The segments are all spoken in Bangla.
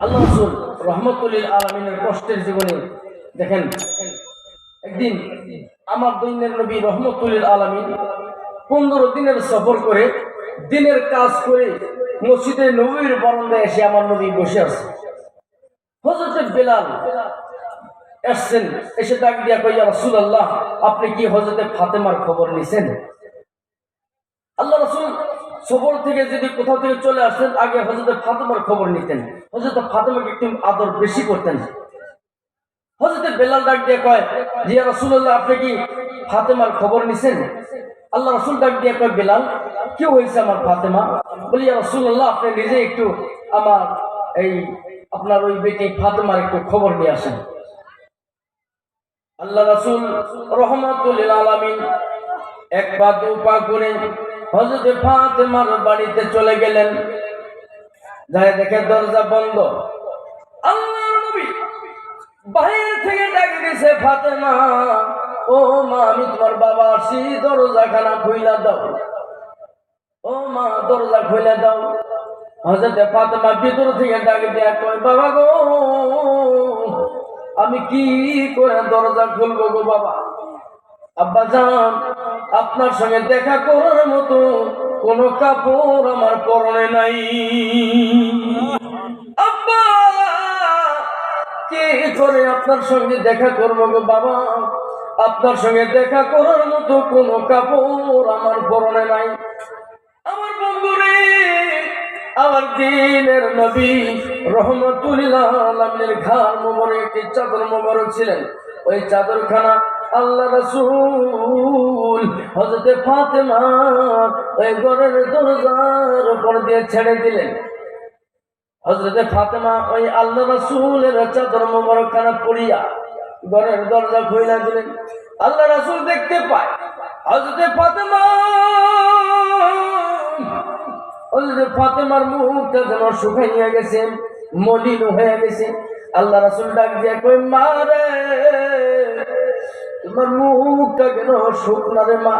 আল্লাহ রসুল রহমতুল্লিল আলমিনের কষ্টের জীবনে, দেখেন। একদিন আমার দৈনের নবী রহমতুল্লিল আলমিন পনেরো দিনের সফর করে দিনের কাজ করে মসজিদে নবীর বরন্দায় এসে আমার নবী বসে আছে। হজরত বেলাল এসছেন, এসে ডাক দিয়া কইয়া রসুল আল্লাহ আপনি কি হজরতে ফাতেমার খবর নিছেন? আল্লাহ রসুল সফর থেকে যদি কোথাও থেকে চলে আসতেন আগে হজরত ফাতেমার খবর নিতেন। হজরত ফাতেমাকে একটু আদর বেশি করতেন। হজরত বেলাল ডাক দিয়ে কয় জিয়া রসুল্লাহ আপনি কি ফাতেমার খবর নিছেন? আল্লাহ রসুল ডাক দিয়ে কয়, বেলাল, কি হয়েছে আমার ফাতেমা? বলি রসুল্লাহ আপনি নিজে একটু আমার এই আপনার ওই বেটি ফাতেমার একটু খবর নিয়ে আসেন। আল্লাহ রসুল রহমতুল্লিল আলমিন এক পা দু পা করে হজরত ফাতেমার বাড়িতে চলে গেলেন। যাই দেখে দরজা বন্ধ। আল্লাহ নবী বাইরে থেকে ডাক দিছে, ফাতেমা, ও মা, আমি তোমার বাবা আসি দরজা খানা খুইলা দাও। ও মা, দরজা খুইলা দাও। হজরত ফাতেমা ভিতর থেকে ডাক দেয়া কয়, বাবা গো, আমি কি করে দরজা খুলবো গো বাবা? আব্বা জান, আপনার সঙ্গে দেখা করার মতো কোনো কাপড় আমার পরনে নাই। আব্বা, কে করে আপনার সঙ্গে দেখা করব গো বাবা? আপনার সঙ্গে দেখা করার মতো কোনো কাপড় আমার পরনে নাই। আমার বন্ধুরে, আমার দিনের নবী রহমতুল্লাহ আলমের ঘর মোবরে একটি চাদর মোবারক ছিলেন। ওই চাদরখানা আল্লাহ রসুল হজরতে ফাতেমা ওই ঘরের দরজার উপর দিয়ে ছেড়ে দিলেন। হজরতে ফাতেমা ওই আল্লাহ রসুলের চাদর মোবারকখানা পড়িয়া ঘরের দরজা খুইলা দিলেন। আল্লাহ রসুল দেখতে পায় হজরতে ফাতেমা হজরতে ফাতেমার মুখটা যেন শুকাইয়া গেছে, মলিন হয়ে গেছে। আল্লাহ রসুল ডাক দিয়ে কই মারে তোমার মুখটা কেন শুকনা রে মা?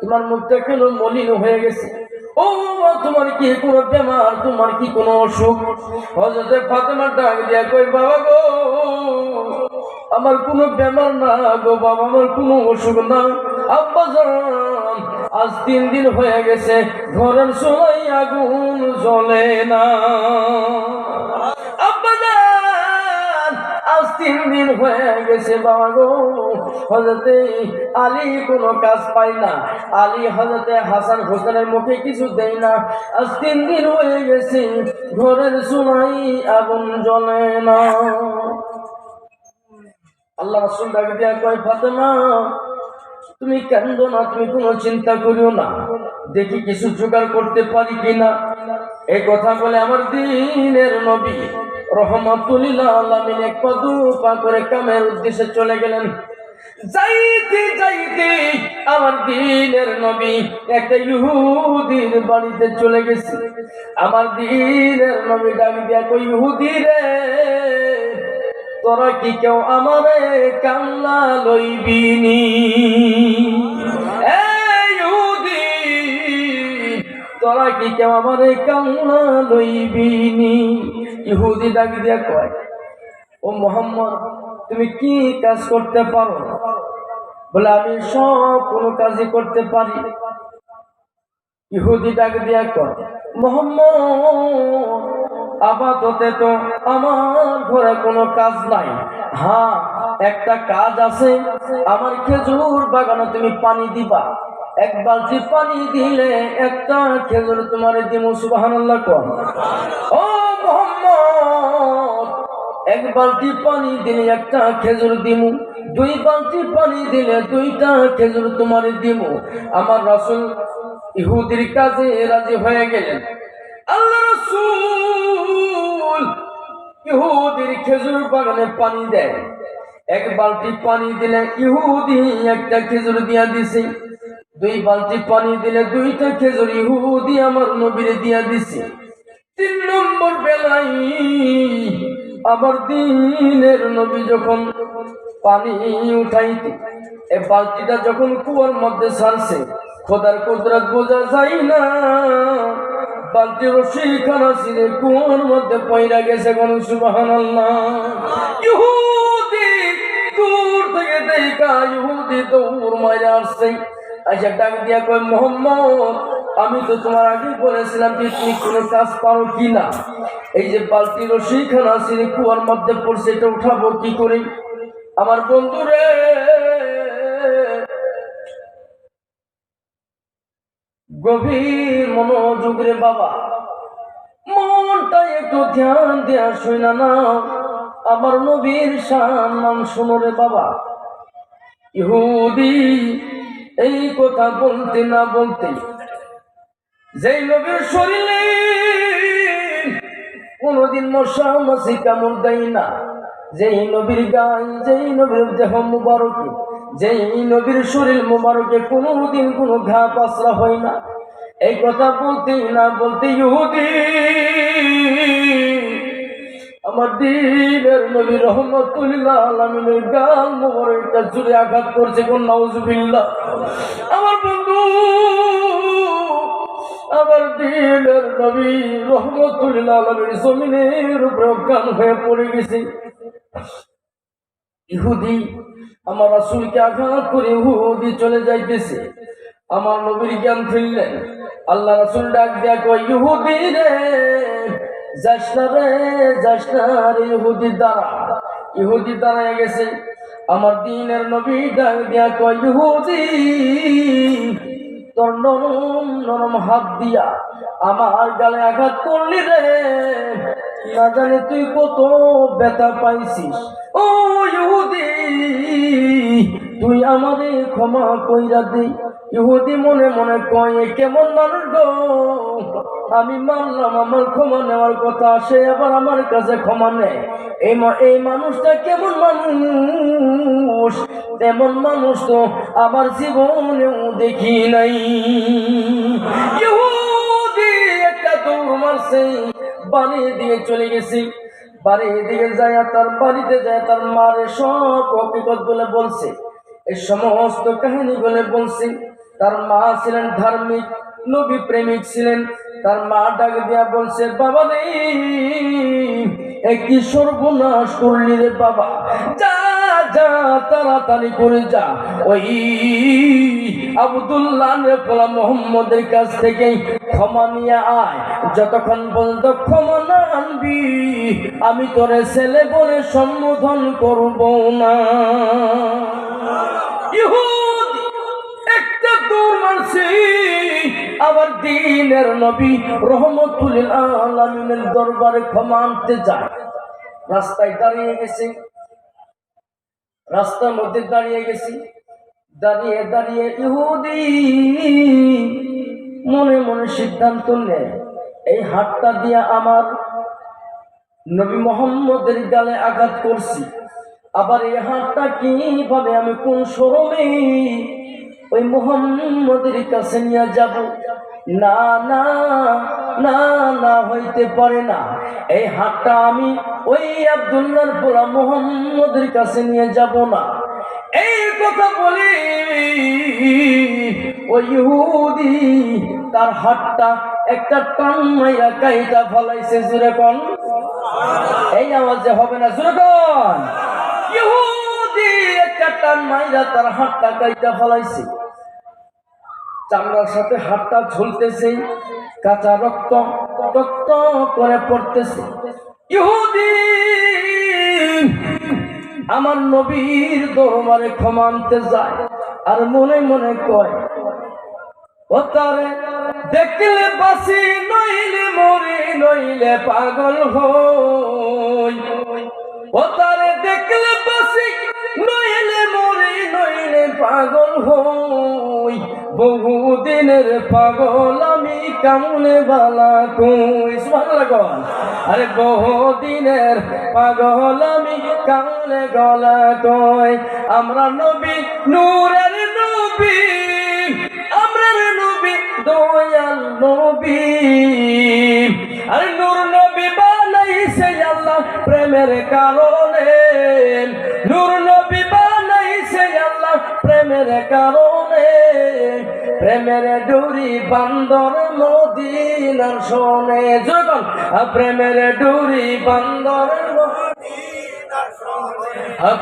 তোমার মুখটা কেন মলিন হয়ে গেছে? ও তোমার কি কোনো বেমার? তোমার কি কোনো অসুখ? হজরতে ফাতেমার ডাক দিয়া কই বাবা গো, আমার কোনো বেমার না গো বাবা, আমার কোনো অসুখ না। আব্বা জান, আজ তিন দিন হয়ে গেছে, ঘরের সবাই আগুন জ্বলে না। আব্বা আজ তিন দিন হয়ে গেছে বাবা গো হজরতে আলী কোনো কাজ পাই না। আলী হজরতে হাসান হোসেনের মুখে কিছু দেয় না। আজ তিন দিন হয়ে গেছে, ঘরের সোনাই আগুন জ্বলে না। আল্লাহ রসুল ডাকে দিয়া কয়, ফাতেমা, তুমি কান্দো না, তুমি কোনো চিন্তা করিও না। দেখি কিছু জোগাড় করতে পারি কিনা? এই কথা বলে আমার দিনের নবী রহমতুল্লাহ আলমিন এক পা পা করে কামের উদ্দেশ্যে চলে গেলেন। যাইতে যাইতে আমার দিনের নবী একটা ইহুদির বাড়িতে চলে গেছে। আমার দিনের নবী ডাক দিয়া কই ইহুদি রে, তোরা কি কেউ আমারে কান্না লইবিনি তোরা কি কেউ আমারে কান্না লইবিনি ইহুদি ডাক দিয়া কয়, ও মোহাম্মদ, তুমি কি কাজ করতে পারো? বলে, আমি সব কোনো কাজই করতে পারি। ইহুদি ডাক দিয়া কয়, মোহাম্মদ, আপাততে তো আমার ঘরে কোনো কাজ নাই। হ্যাঁ একটা কাজ আছে, আমার খেজুর বাগানে তুমি পানি দিবা। এক বালতি পানি দিলে একটা খেজুর তোমার দিমু কর। ও এক বালতি পানি দিলে একটা খেজুর দিমু, দুই বালতি পানি দিলে দুইটা খেজুর তোমার দিমু। আমার রাসূল ইহুদির কাজে রাজি হয়ে গেলেন। আল্লাহ রাসূল ইহুদির খেজুর বাগানে পানি দেয়। এক বালতি পানি দিলে ইহুদি একটা খেজুর দিয়া দিছে। দুই বালতি পানি দিলে দুইটা খেজুর ইহুদি আমার নবীরে দিয়া দিছে। তিন নম্বর বেলায় আবার দিনের নবী যখন পানি উঠাইতে, এ বালতিটা যখন কুয়ার মধ্যে ছাড়ছে খোদার কুদরত বোঝা যায় না। বালতি রশি খানা সিনে কুয়োর মধ্যে পয়রা গেছে কোন সুবাহান দূর থেকে দেখা, ইহুদি দৌড় মারে আসছে। আচ্ছা ডাক দিয়া কয়, মোহাম্মদ আমি তো তোমার আগে বলেছিলাম যে তুমি কোনো কাজ পারো কি না। এই যে বালতি রশি খানা কুয়ার মধ্যে পড়ছে, এটা উঠাবো কি করে? আমার বন্ধুরে! গভীর মনোযোগ রে বাবা মনটা একটু ধ্যান দেয়া শুনা না। আমার নবীর সম্মান শোনো রে বাবা। ইহুদি, এই কথা বলতে না বলতে যেই নবীর শরীরে কোনদিন মশা মাসি কামড় দেয় না। যেই নবীর গায়ে, যেই নবীর দেহ মুবারকে, যেই নবীর শরীর মুবারকে কোনোদিন কোনো ঘা পাসরা হয় না। এই কথা বলতে না বলতে ইহুদি, আমার দিনের নবী রহমতুল্লাহ আলমিনের গাল মোবারকটা জুড়ে আঘাত করছে কোন নাউজুবিল্লাহ। আমার বন্ধু আমার দিনের নবী রহমতুল্লাহ আলমীর জমিনের উপরে হয়ে পড়ে গেছে। ইহুদি, আমার রাসূলকে আঘাত করে ইহুদি চলে যাইতেছে। আমার নবীর জ্ঞান ফিরলেন আল্লাহ রাসূল ডাক দিয়া কয়, ইহুদি রে, যাস না রে, যাস না রে ইহুদি দ্বারা। ইহুদি দাঁড়ায় গেছে। আমার দিনের নবী ডাক দিয়া কয়, ইহুদি তোর নরম নরম হাত দিয়া আমার গালে আঘাত করলি রে। না জানি তুই কত ব্যথা পাইছিস। ও ইহুদি তুই আমাদের ক্ষমা কইরা দে। ইহুদি মনে মনে কয় কেমন মানুষ গো? আমি মানলাম, আমার ক্ষমা নেওয়ার কথা, সে আবার আমার কাছে ক্ষমা নেয়। এই এই মানুষটা কেমন মানুষ? তেমন মানুষ তো আমার জীবনেও দেখি নাই। ইহুদি একটা দৌড় মারছে, বাড়ি দিয়ে চলে গেছি। বাড়ি দিকে যায়, তার বাড়িতে যায়, তার মারে সব হকিকত বলে বলছে। এই সমস্ত কাহিনী বলে বলছি। তার মা ছিলেন ধার্মিক, নবী প্রেমিক ছিলেন। তার মা ডাক দিয়া বলছে বাবা রে একই সর্বনাশ করলি রে বাবা? যা যা, তাড়াতাড়ি করে যা। ওই আবদুল্লাহ কাছ থেকে ক্ষমা নিয়ে আয়। যতক্ষণ পর্যন্ত ক্ষমা না আনবি, আমি তোরে ছেলে বলে সম্বোধন করব না। ইহুদ, একটা আবার দিনের নবী রহমতুল আলমিনের দরবারে ক্ষমা আনতে যায়। রাস্তায় দাঁড়িয়ে গেছে। রাস্তার মধ্যে দাঁড়িয়ে গেছি। দাঁড়িয়ে দাঁড়িয়ে ইহুদি মনে মনে সিদ্ধান্ত নেয়, এই হাতটা দিয়ে আমার নবী মোহাম্মদের গালে আঘাত করছি। আবার এই হাতটা কীভাবে আমি কোন সরমে ওই মোহাম্মদের কাছে নিয়ে যাব। না না না না হইতে পারে না। এই হাতটা আমি ওই আব্দুল্লাহর পোলা মোহাম্মদের কাছে নিয়ে যাব না। এই কথা বলি ওই ইহুদি, তার হাতটা একটা টান মাইরা কাইটা ফলাইছে জুড়ে কন। এই আওয়াজে হবে না জুড়ে কন। ইহুদি, একটা টান মাইয়া তার হাতটা কাইটা ফলাইছে। চামড়ার সাথে হাতটা ঝুলতেছে, কাঁচা রক্ত রক্ত করে পড়তেছে। ইহুদি, আমার নবীর দরবারে ক্ষমা আনতে যায় আর মনে মনে কয়, ও তারে দেখলে বাসি নইলে মরি, নইলে পাগল হই। ও তারে দেখলে বাসি নইলে পাগল হই, বহুদিনের পাগল, আমি কামনে বালা কই? সুবহানাল্লাহ কোন আরে বহুদিনের পাগল, আমি কামনে গলা কই? আমরা নবী, নূরের নবী আমরা নবী, দয়াল নবী। আরে নূর নবী বানাইছে আল্লাহ প্রেমের কারণে। প্রেমের ডুরি বান্দর মদিনার শোনে। যখন প্রেমের ডুরি বান্দর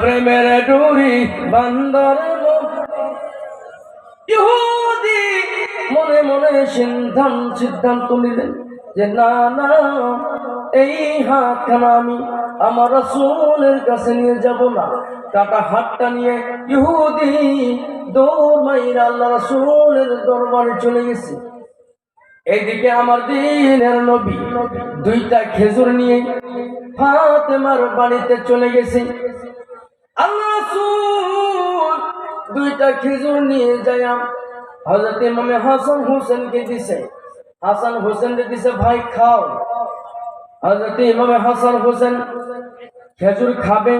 প্রেমের ডুরি বান্দর ইহুদি মনে মনে সিদ্ধান্ত সিদ্ধান্ত নিলেন যে, না না, এই হাতখানা আমি আমার রসুলের কাছে নিয়ে যাব না। কাটা হাতটা নিয়ে ইহুদি দৌড় মাইরা আল্লাহ রসুলের দরবারে চলে গেছে। এইদিকে আমার দিনের নবী দুইটা খেজুর নিয়ে ফাতেমার বাড়িতে চলে গেছে। আল্লাহ দুইটা খেজুর নিয়ে যায় হজরত ইমামে হাসান হোসেনকে দিছে। হাসান হোসেনকে দিছে, ভাই, খাও। হজরত ইমামে হাসান হোসেন খেজুর খাবে।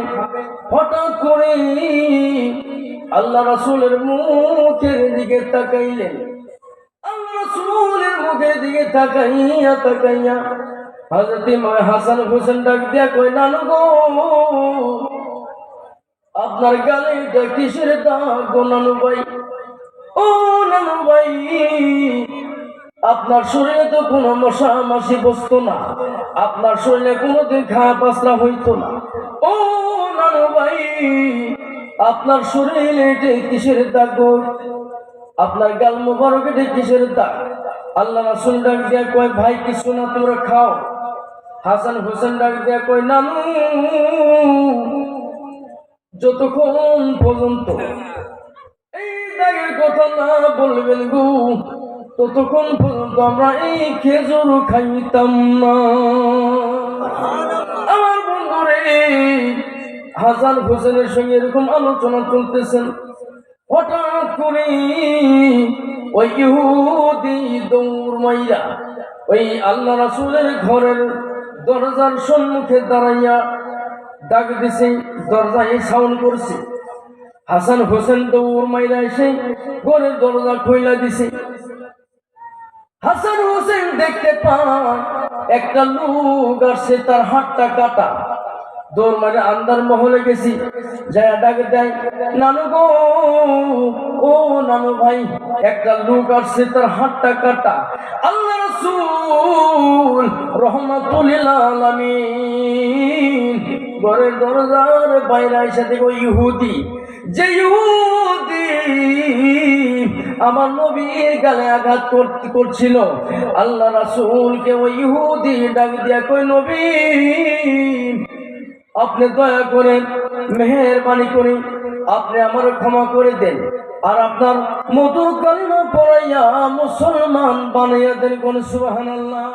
হঠাৎ করে আল্লাহ রাসূলের মুখের দিকে তাকাইলেন। আল্লাহ রাসূলের মুখের দিকে তাকাইয়া তাকাইয়া ইমাম হাসান হোসেন ডাক দিয়া কই নানু আপনার গালে এটা কিসের দাগ গো নানু ভাই? ও নানু ভাই, আপনার শরীরে তো কোনো মশা মাসি বসতো না। আপনার শরীরে কোনোদিন খাওয়া পাসরা হইতো না। ও নানু ভাই, আপনার শরীরে এটা কিসের দাগ আপনার গাল মুবারক এটা কিসের দাগ? আল্লাহ রাসূল ডাক দিয়া কয়, ভাই, কিছু না, তোমরা খাও। হাসান হোসেন ডাক দিয়া কয়, নানু, যতক্ষণ পর্যন্ত এই দাগের কথা না বলবেন গো ততক্ষণ পর্যন্ত আমরা এই খেজুর খাইতাম না? আমার বন্ধুরে হাসান হোসেনের সঙ্গে এরকম আলোচনা চলতেছেন হঠাৎ করে ওই ইহুদি দৌড় মাইরা ওই আল্লাহ রাসূলের ঘরের দরজার সম্মুখে দাঁড়াইয়া ডাক দিছে দরজায় সাউন্ড করছে। হাসান হোসেন দৌড় মাইরা এসে ঘরের দরজা খুইলা দিছে। হাসান হোসেন দেখতে পান, একটা লোক আসছে, তার হাতটা কাটা। দৌড় মারে আন্দার মহলে গেছি, যায় ডাক দেয়, নানু গো, ও নানু ভাই, একটা লোক আসছে, তার হাতটা কাটা। আল্লাহ রসুল রহমাতুল আলামিন ঘরের দরজার বাইরে এসে দেখো ইহুদি। যে ইহুদি আমার নবীর গালে আঘাত করছিল। আল্লাহ রাসুলকে ওই ইহুদি ডাক দিয়া কই নবী, আপনি দয়া করে মেহরবানি করি, আপনি আমার ক্ষমা করে দেন। আর আপনার মধুর কালিমা পড়াইয়া মুসলমান বানাইয়া দেন কোন সুবহানাল্লাহ।